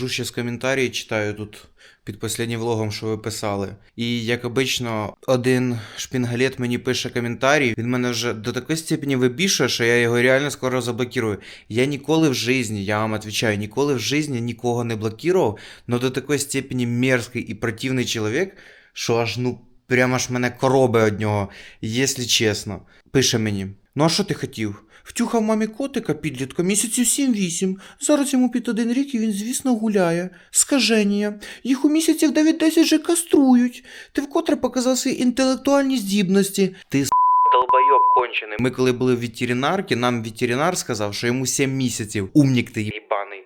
Сижу ще з коментарі, читаю тут під останнім влогом, що ви писали. І як обично, один шпінгалет мені пише коментарі. Він мене вже до такої степені вибішує, що я його реально скоро заблокірую. Я ніколи в житті, я вам відповідаю, ніколи в житті нікого не блокував, але до такої степені мерзкий і противний чоловік, що аж ну прямо ж мене короби від нього, якщо чесно. Пише мені: Ну а що ти хотів? Втюхав мамі котика підлітка місяців 7-8. Зараз йому під один рік і він, звісно, гуляє. Скаженія. Їх у місяців 9-10 вже каструють. Ти вкотре показав свої інтелектуальні здібності. Ти долбойоб кончений. Ми коли були в ветеринарці, нам ветеринар сказав, що йому 7 місяців. Умнік ти їбаний.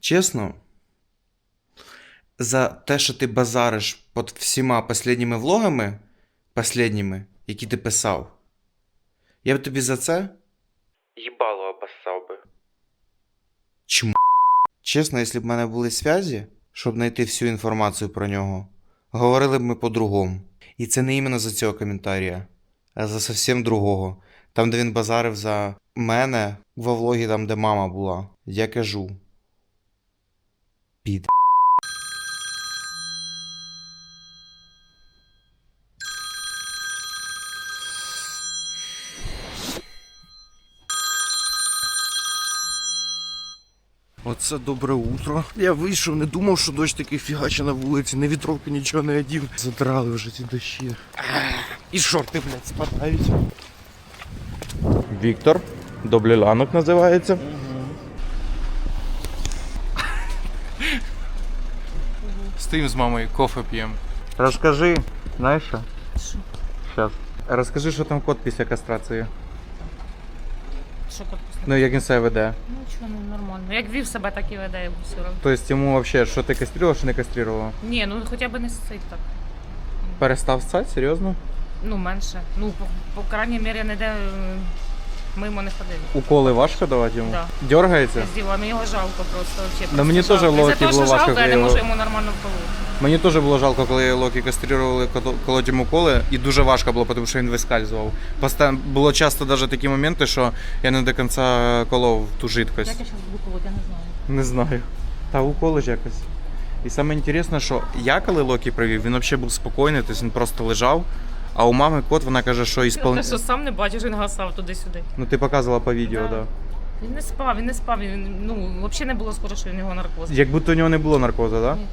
Чесно, за те, що ти базариш під всіма последніми влогами, последніми, які ти писав, я б тобі за це їбало обоссав би. Чому? Чесно, якщо б в мене були зв'язі, щоб знайти всю інформацію про нього, говорили б ми по-другому. І це не іменно за цього коментарія, а за зовсім другого. Там, де він базарив за мене во влогі, там, де мама була. Я кажу. Під. Оце добре утро. Я вийшов, не думав, що дощ такий фігаче на вулиці, не вітровки нічого не одів. Задрали вже ці дощі. І шорти, блядь, спадають. Віктор. Доблі ланок називається. Стоїм з мамою, кофе п'ємо. Розкажи, знаєш що? Що? Щас. Розкажи, що там кот після кастрації. Що після? Ну, як він себе веде. Ну чого, ну нормально. Як вів себе, так і веде йому все одно. Тобто йому взагалі, що ти кастрував, чи не кастрував? Ні, ну хоча б не сцить так. Перестав ссать, серйозно? Ну, менше. Ну, по, по крайній мірі, ніде е, мимо не ходили. Уколи важко давати йому? Да. Дергається? Зділа, мені його жалко просто. Вообще, Да мені теж жалко. Було що важко, жалко, я не можу його- йому нормально вколоти. Мені теж було жалко, коли Локі кастрували, кото- колоть йому коли, і дуже важко було, тому що він вискальзував. Постан... Було часто навіть такі моменти, що я не до кінця колов ту жидкость. Як я зараз буду колоти, я не знаю. Не знаю. Та уколи ж якось. І саме інтересне, що я коли Локі привів, він взагалі був спокійний, тобто він просто лежав. А у мами кот, вона каже, що Ти ісполн... що сам не бачиш, він гасав туди-сюди. Ну ти показувала по відео, так. Да. Да. Він не спав, він не спав, він, ну, взагалі не було схоже, що в нього наркоз. Як будто у нього не було наркозу, так? Ні.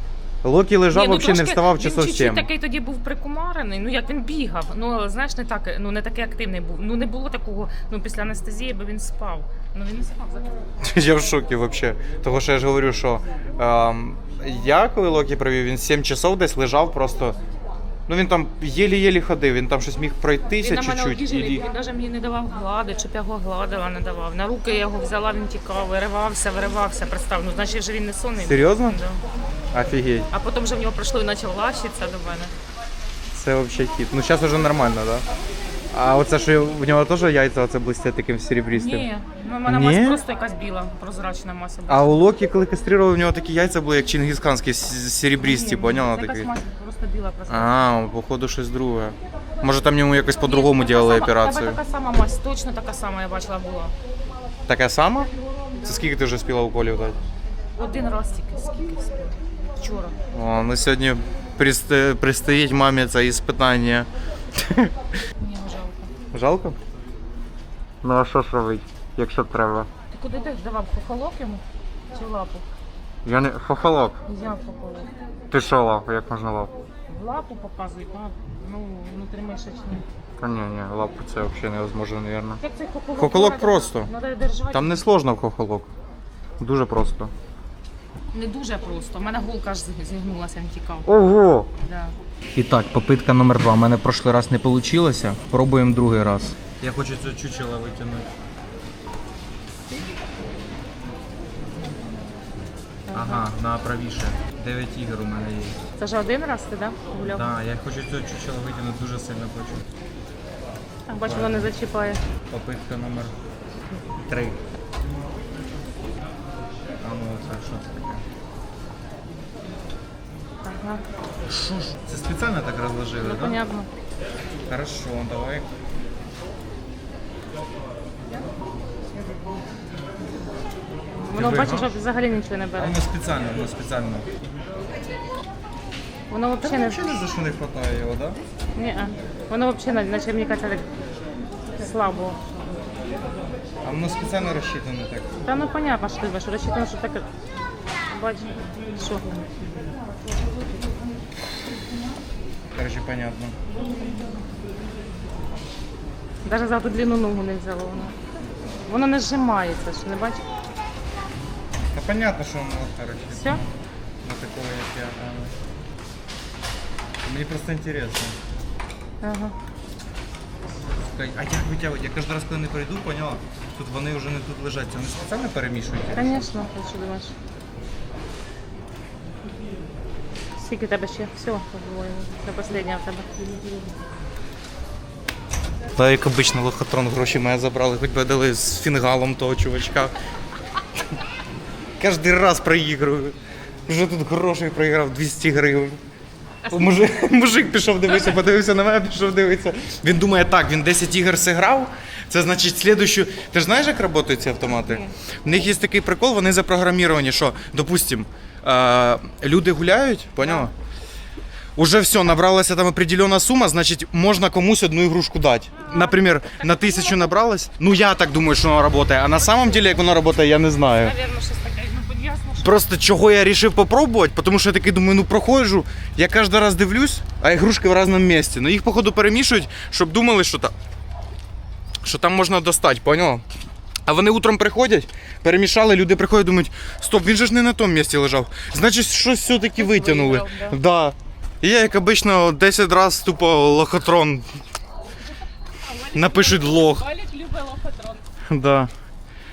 Локі лежав, ну, взагалі не вставав він часов чуть-чуть 7. такий тоді був прикумарений. Ну як він бігав. Ну знаєш, не так, ну не такий активний був. Ну не було такого. Ну після анестезії, бо він спав. Ну він не спав. Я в шокі взагалі. Того, що я ж говорю, що ем, я коли Локі привів, він 7 часов десь лежав просто. Ну він там єлі-єлі ходив, він там щось міг пройтися Він на мене чуть-чуть. обіжений, і- він навіть мені не давав глади, щоб я його гладила, не давав. На руки я його взяла, він тікав, виривався, виривався, представ. Ну, значить вже він не сонний. Серйозно? Да. Офігеть. А потім вже в нього пройшло і почав лащитися до мене. Це взагалі хіт. Ну зараз вже нормально, так? Да? А оце що в нього теж яйця оце блистять таким серебристим? Ні, ну, в мене Ні? маса просто якась біла, прозрачна маса. А у Локі, коли кастрували, у нього такі яйця були, як чингісханські, с- серебристі, поняла? це якась Такі? маса, просто біла просто. А, походу щось друге. Може там йому якось по-другому діяли операцію. Тебе така сама мазь, точно така сама, я бачила, була. Така сама? Це скільки ти вже спіла уколів дати? Один раз тільки, скільки спів. Вчора. О, ну сьогодні прист- пристоїть мамі це. Мені його жалко. Ну а що ж робити, якщо треба? Ти куди ти давав хохолок йому? Чи лапу? Я не хохолок. Взяв хохолок. Ти що лапу, як можна лапу? В лапу показуй, а, ну, внутрімишечний. Та ні, ні, лапу це взагалі невозможно, мабуть. Як цей хохолок? Хохолок просто. Надо держати. Там не сложно в хохолок. Дуже просто. Не дуже просто. У мене голка аж зігнулася, він тікав. Ого! Да. І так, попитка номер два. У мене прошлий раз не вийшло. Пробуємо другий раз. Я хочу це чучело витягнути. Ага, на правіше. 9 ігор у мене є. Це ж один раз ти, да? Гуляв? Так, я хочу це чучело витягнути, дуже сильно хочу. Так, бачу, воно не зачіпає. Попитка номер 3. А ну це що це таке? Ага. Що ж? Це спеціально так розложили, Ну, так? понятно. Хорошо, давай. Воно бачиш, що взагалі нічого не бере. спеціально, воно спеціально. Воно взагалі не. не за що не вистачає його, так? Ні, воно взагалі, наче мені кажеться, так слабо. А воно спеціально розчитане так. Та ну понятно, що ти бачиш, розчитано, що таке. Бач, що? Короче, понятно. Навіть за ту длинну ногу не взяло воно. Воно не зжимається, що не бачиш? Та понятно, що воно короче. Все? На такого, як я. а. Мені просто інтересно. Ага. А як витягувати? Я кожен раз, коли не прийду, поняла? Тут вони вже не тут лежать. Це вони спеціально перемішують? Звісно, ти що думаєш? Скільки тебе ще? Все. Це останнє в тебе. Та як обично лохотрон гроші мене забрали, хоч би дали з фінгалом того чувачка. Кожен раз проігрую. Вже тут грошей проіграв 200 гривень. Мужик, мужик пішов дивитися, подивився на мене, пішов дивитися. Він думає, так, він 10 ігор зіграв. Це значить слідущу. Ти ж знаєш, як працюють ці автомати? В них є такий прикол, вони запрограміровані, що, допустим, е, люди гуляють, поняла? Уже все, набралася там определенна сума, значить можна комусь одну ігрушку дати. Наприклад, на тисячу набралось. Ну я так думаю, що воно працює. А на самом деле, як воно працює, я не знаю. Навірно, щось Просто чого я вирішив попробувати, тому що я такий думаю, ну проходжу, я кожен раз дивлюсь, а ігрушки в різному місці. Ну їх, походу, перемішують, щоб думали, що там, що там можна достати, поняла? А вони утром приходять, перемішали, люди приходять, думають, стоп, він же ж не на тому місці лежав. Значить, щось все-таки витягнули. виграв, Да. І я, як обично, 10 разів тупо лохотрон. Напишуть лох. Валік любить лохотрон. Да.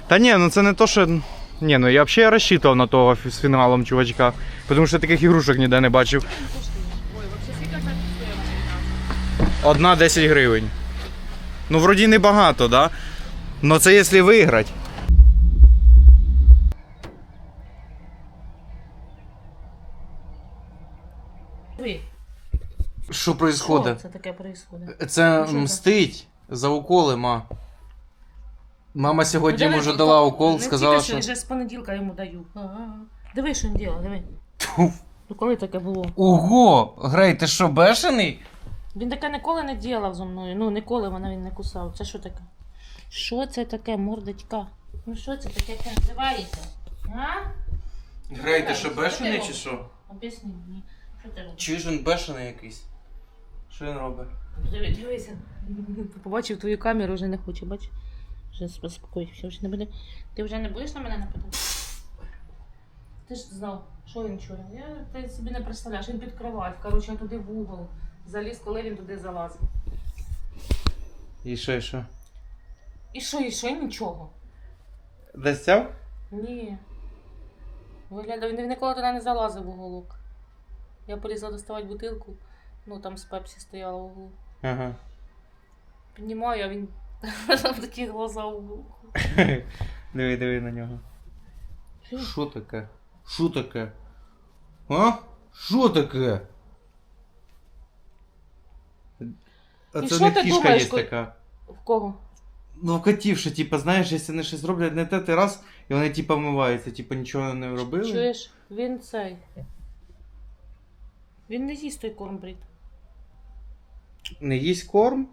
Та ні, ну це не то, що. Ні, ну я взагалі розчитував на того з фіналом чувачка. Тому що таких ігрушок ніде не бачив. Одна 10 гривень. Ну, вроді небагато, да? Но це якщо виграти. Що відбувається? це таке Що це? мстить за уколи, ма. Мама сьогодні Диви, може ну, дала укол, не сказала, тільки, що. Вже з понеділка йому даю. Ага. Диви, що він робить, диви. Тьфу. Ну коли таке було? Ого! Грей, ти що, бешений? Він таке ніколи не ділав зі мною. Ну, ніколи мене він не кусав. Це що таке? Що це таке, мордочка? Ну що це таке як називається? А? Грей, ти що, бешений чи що? Об'ясни мені. Що ти робиш? Чуєш він бешений якийсь? Що він робить? Диви, дивися. Побачив твою камеру, вже не хоче, бач? Вже заспокоївся, вже не буде. Ти вже не будеш на мене нападати? Ти ж знав, що він чує. Я ти собі не представляєш, він під кровать, коротше, туди в угол. Заліз, коли він туди залазив. І що, і що? І що, і що, і нічого. Десь цяв? Ні. Виглядав, він ніколи туди не залазив в уголок. Я полізла доставати бутилку, ну там з пепсі стояла в углу. Ага. Піднімаю, а він там такі глаза в углу. Диви, диви на нього. Що таке? Що таке? А? Що таке? А І це що не ти думаєш, є така. В кого? Ну, в котів, що, типа, знаєш, якщо вони щось роблять не те, ти раз, і вони, типа, вмиваються, типа, нічого не робили. Чуєш, він цей. Він не їсть той корнбрід. Не їсть корм?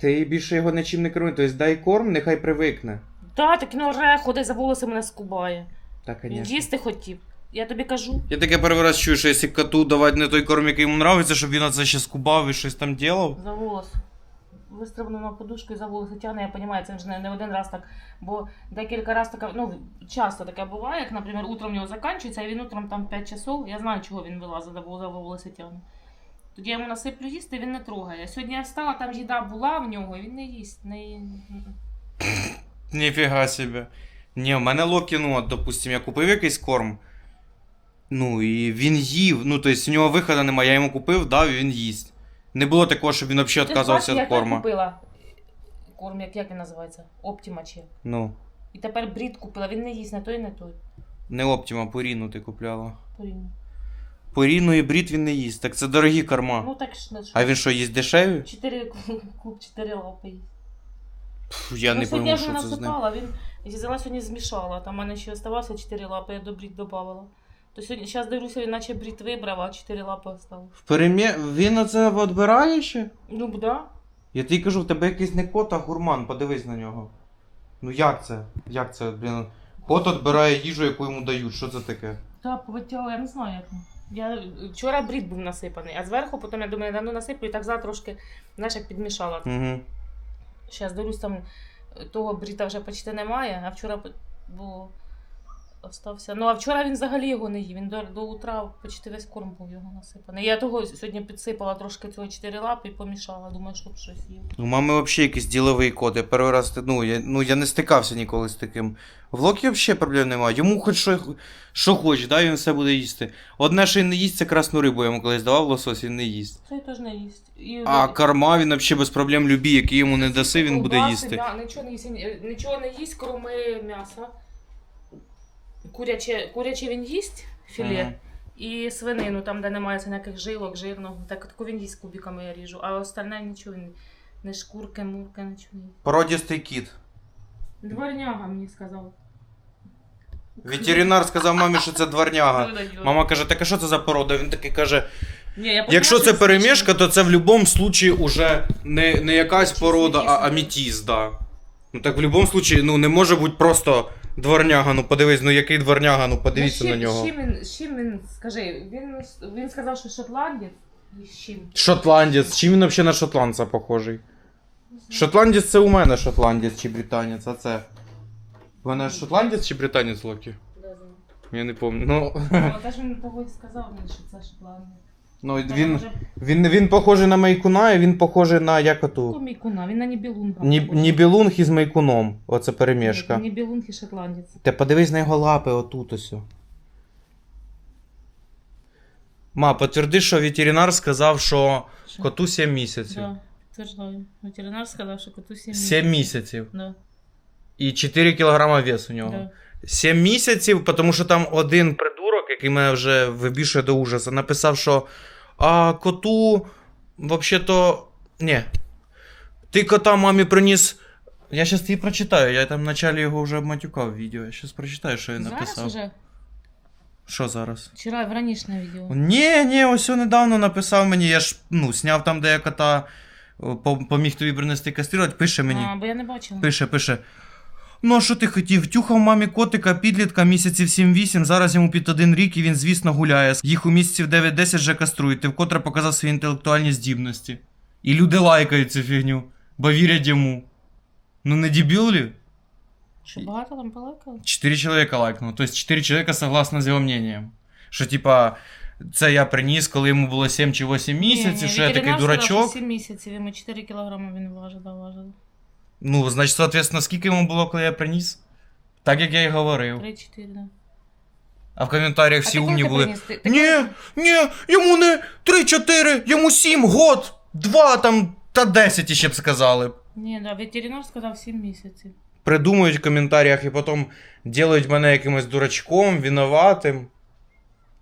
Ти більше його нічим не керуй. Тобто дай корм, нехай привикне. Та, так він оре, ходить за волоси мене скубає. Так, Він звісно. їсти хотів. Я тобі кажу. Я таке перший раз чую, що якщо коту давати не той корм, який йому подобається, щоб він оце ще скубав і щось там робив. За волос. Вистрибнув на подушку і за волоси тягне, я розумію, це вже не, не один раз так. Бо декілька разів таке, ну, часто таке буває, як, наприклад, утром у нього закінчується, а він утром там 5 часов, я знаю, чого він вилазить, за вол- за волосся тягне. Тоді я йому насиплю їсти, він не трогає. Сьогодні я встала, там їда була в нього, і він не їсть. Не... Ніфіга себе. Ні, в мене Локі, ну, от, допустим, я купив якийсь корм. Ну, і він їв. Ну, тобто, у нього виходу немає, я йому купив, дав, і він їсть. Не було такого, щоб він взагалі Ти відказувався від як я купила корм, як, як він називається? Оптіма чи. Ну, І тепер брід купила, він не їсть не той, не той. не Оптіма, Поріну ти купляла. Порівняно. Поріну і брід він не їсть. Так це дорогі корма. Ну так ж не А він що, їсть дешеві? Чотири клуб, чотири лапи їсть. Пф, Я ну, не сьогодні пойму, я що це з ним. насипала, він взяла сьогодні змішала. Там в мене ще оставався 4 лапи, я до брід додавала. То сьогодні, зараз дивлюся, він наче брід вибрав, а 4 лапи осталось. В перемі... Він оце відбирає ще? Ну, б, да. Я тобі кажу, в тебе якийсь не кот, а гурман, подивись на нього. Ну як це? Як це, блін? Кот відбирає їжу, яку йому дають. Що це таке? Та повитягла, я не знаю як. Я вчора брід був насипаний, а зверху потім я думаю, ну насиплю і так за трошки, знаєш, як підмішала. Угу. Зараз дивлюсь, там е, того бріта вже почти немає, а вчора було остався. Ну а вчора він взагалі його не їв. Він до, до утра почти весь корм був його насипаний. Я того сьогодні підсипала трошки цього чотири лапи і помішала. Думаю, щоб щось їв. У мами взагалі якийсь діловий кот. Я перший раз, ну я, ну, я не стикався ніколи з таким. В Локі взагалі проблем немає. Йому хоч що, що хоче, да, він все буде їсти. Одне, що він не їсть, це красну рибу. Я йому колись давав лосось, він не їсть. Цей теж не їсть. І, А корма він взагалі без проблем любі, які йому не даси, він буде їсти. Да, нічого не їсть, нічого не їсть, крім м'яса. Куряче, куряче він їсть філе. Мгм. І свинину, там, де немає ніяких жилок, жирного. Так таку він їсть кубиками я ріжу. А остальне нічого він. Не шкурки, мурки, нічого не їсть. Породістий кіт. Дворняга мені сказав. Ветеринар сказав мамі, що це дворняга. Мама... Каже, так а що це за порода? Він такий каже: Ні, я якщо це що перемішка, то це в будь-якому випадку уже не, не якась порода, а амітіс, да. Ну так в будь-якому випадку, ну не може бути просто дворняга. Ну подивись, ну який дворняга, ну подивіться Ну, на нього. чим він, чим він, скажи, він, він сказав, що шотландець. І з чим? Шотландець, чим він взагалі на шотландця похожий? Шотландець це у мене шотландець чи британець, а це. У мене шотландець чи британець Локі? Я не пам'ятаю. Ну, Ну, теж він того і сказав мені, що це шотландець. Ну Та він, може, він, він похожий на Майкуна, і він похожий на як оту. Він на Нібілунга. Ні, Нібілунг із Майкуном. Оце перемішка. Нібілунг і шотландець. Ти подивись на його лапи отут ось. Ма, підтверди, що ветеринар сказав, що Що? коту 7 місяців. Да, підтверждаю. Ветеринар сказав, що коту 7 7 місяців. Да, І 4 кілограма вес у нього. да. 7 місяців, тому що там один який мене вже вибішує до ужасу, написав, що а коту, взагалі-то. Ні. Ти кота мамі приніс. Я зараз тобі прочитаю, я там в началі його вже обматюкав в відео. Я зараз прочитаю, що Зараз написав. уже? Що зараз? Вчора в ранішнє відео. Ні, ні, ось он недавно написав мені, я ж ну, сняв там, де я кота поміг тобі принести каструвати, пише мені. А, бо я не бачила. Пише, пише. Ну, а що ти хотів? Тюхав мамі котика, підлітка місяців 7-8, зараз йому під один рік і він, звісно, гуляє. Їх у місяців 9-10 вже каструють, ти вкотре показав свої інтелектуальні здібності. І люди лайкають цю фігню, бо вірять йому. Ну не дебіл лі? Що багато там полакало? Чотири чоловіка лайкнуло. Тобто чотири чоловіка согласно з його мненням. Що, типа, це я приніс, коли йому було 7 чи 8 місяців, що я такий дурачок. 7 місяців, йому 4 кілограми він важив, важив. Ну, значить, соответственно, скільки йому було, коли я приніс? Так як я і говорив. 3-4, да. А в коментарях всі а ти коли умні ти були. приніс? Ти- ти Ні, коли- ні, йому не 3-4, йому 7 год, 2 там та 10 іще б сказали. Ні, да, ветеринар сказав 7 місяців. Придумують в коментарях і потім ділають мене якимось дурачком, винуватим.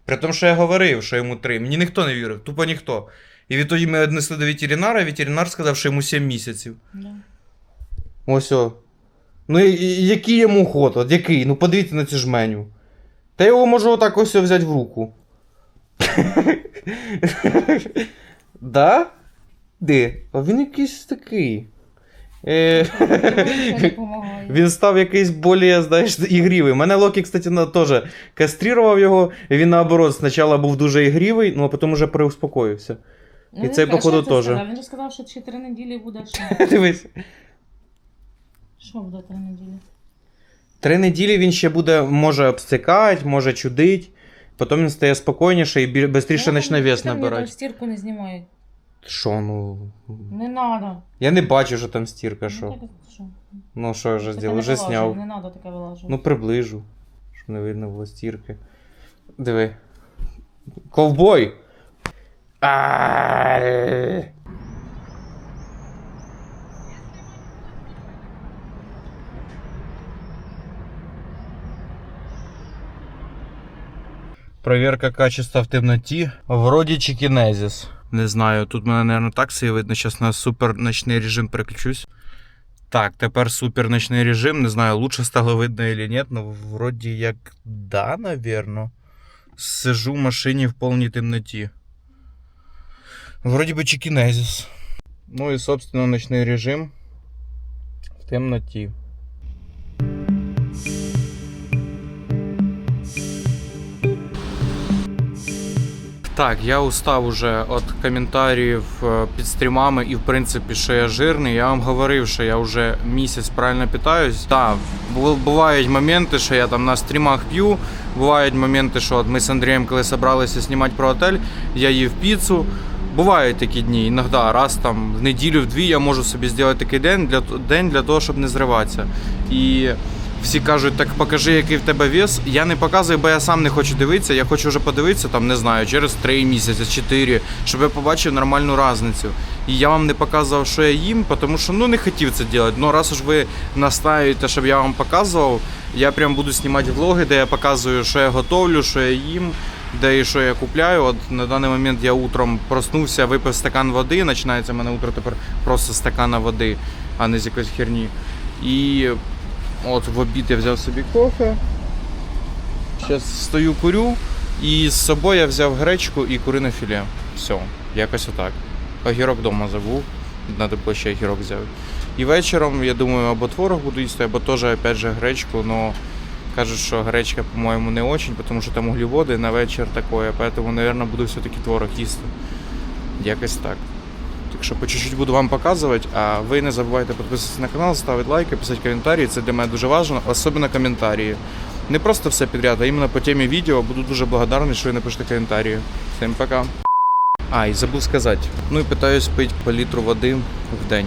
При тому, що я говорив, що йому 3. Мені ніхто не вірив, тупо ніхто. І відтоді ми віднесли до ветеринара, і ветеринар сказав, що йому 7 місяців. Да. Ось о. Ну і, і який йому ход? От який? Ну подивіться на цю жменю. Та його можу отак ось взяти в руку. да? Де? А він якийсь такий. Е... Допомагає. Він став якийсь більш, знаєш, ігрівий. Мене Локі, кстати, на- теж кастрував його, і він наоборот спочатку був дуже ігрівий, ну а потім вже переуспокоївся. Ну, і він цей, походу, теж. сказав? Він же сказав, що 4 неділі буде що? Дивись. Що буде 3 неділі? Три неділі він ще буде, може обстикати, може чудить, потім він стає спокійніше і швидше почне вес набирати. Стірку не знімають. Що, ну. Не надо. Я не бачу, що там стірка, що. Ну, що? Ну, що я вже зробив? Вже зняв. Не надо таке вилажувати. Ну, приближу. Щоб не видно було стірки. Диви. Ковбой! Проверка качества в темноті. Вроді чикінезіс. Не знаю, тут мене, наверное, так все видно. Зараз на супер ночний режим переключусь. Так, тепер супер ночний режим. Не знаю, лучше стало видно или нет, но вроді як да, наверно. Сижу в машині в повній темноті. Вроді би чекінезіс. Ну і, собственно, ночний режим в темноті. Так, я устав уже від коментарів е, під стрімами і в принципі, що я жирний. Я вам говорив, що я вже місяць правильно питаюсь. Так, бу- бувають моменти, що я там на стрімах п'ю. Бувають моменти, що от ми з Андрієм, коли зібралися знімати про отель, я їв піцу. Бувають такі дні, іноді раз там в неділю, в дві я можу собі зробити такий день для, день для того, щоб не зриватися. І всі кажуть, так покажи, який в тебе вес. Я не показую, бо я сам не хочу дивитися. Я хочу вже подивитися, там, не знаю, через 3 місяці, 4, щоб я побачив нормальну різницю. І я вам не показував, що я їм, тому що ну не хотів це робити. Ну раз уж ви настаєте, щоб я вам показував, я прям буду знімати влоги, де я показую, що я готовлю, що я їм. Де і що я купляю. От на даний момент я утром проснувся, випив стакан води. Починається в мене утро тепер просто стакана води, а не з якоїсь херні. І От в обід я взяв собі кофе. Зараз стою курю. І з собою я взяв гречку і курине філе. Все, якось отак. Огірок вдома забув. Надо було ще огірок взяти. І вечором, я думаю, або творог буду їсти, або теж опять же гречку, но кажуть, що гречка, по-моєму, не очень, тому що там углеводи на вечір такое, поэтому, наверное, буду все-таки творог їсти. Якось так. Так що по чуть-чуть буду вам показувати, а ви не забувайте підписатися на канал, ставити лайки, писати коментарі. Це для мене дуже важливо, особливо коментарі. Не просто все підряд, а іменно по темі відео. Буду дуже благодарний, що ви напишете коментарі. Всім пока. А, і забув сказати. Ну і питаюсь пити по літру води в день.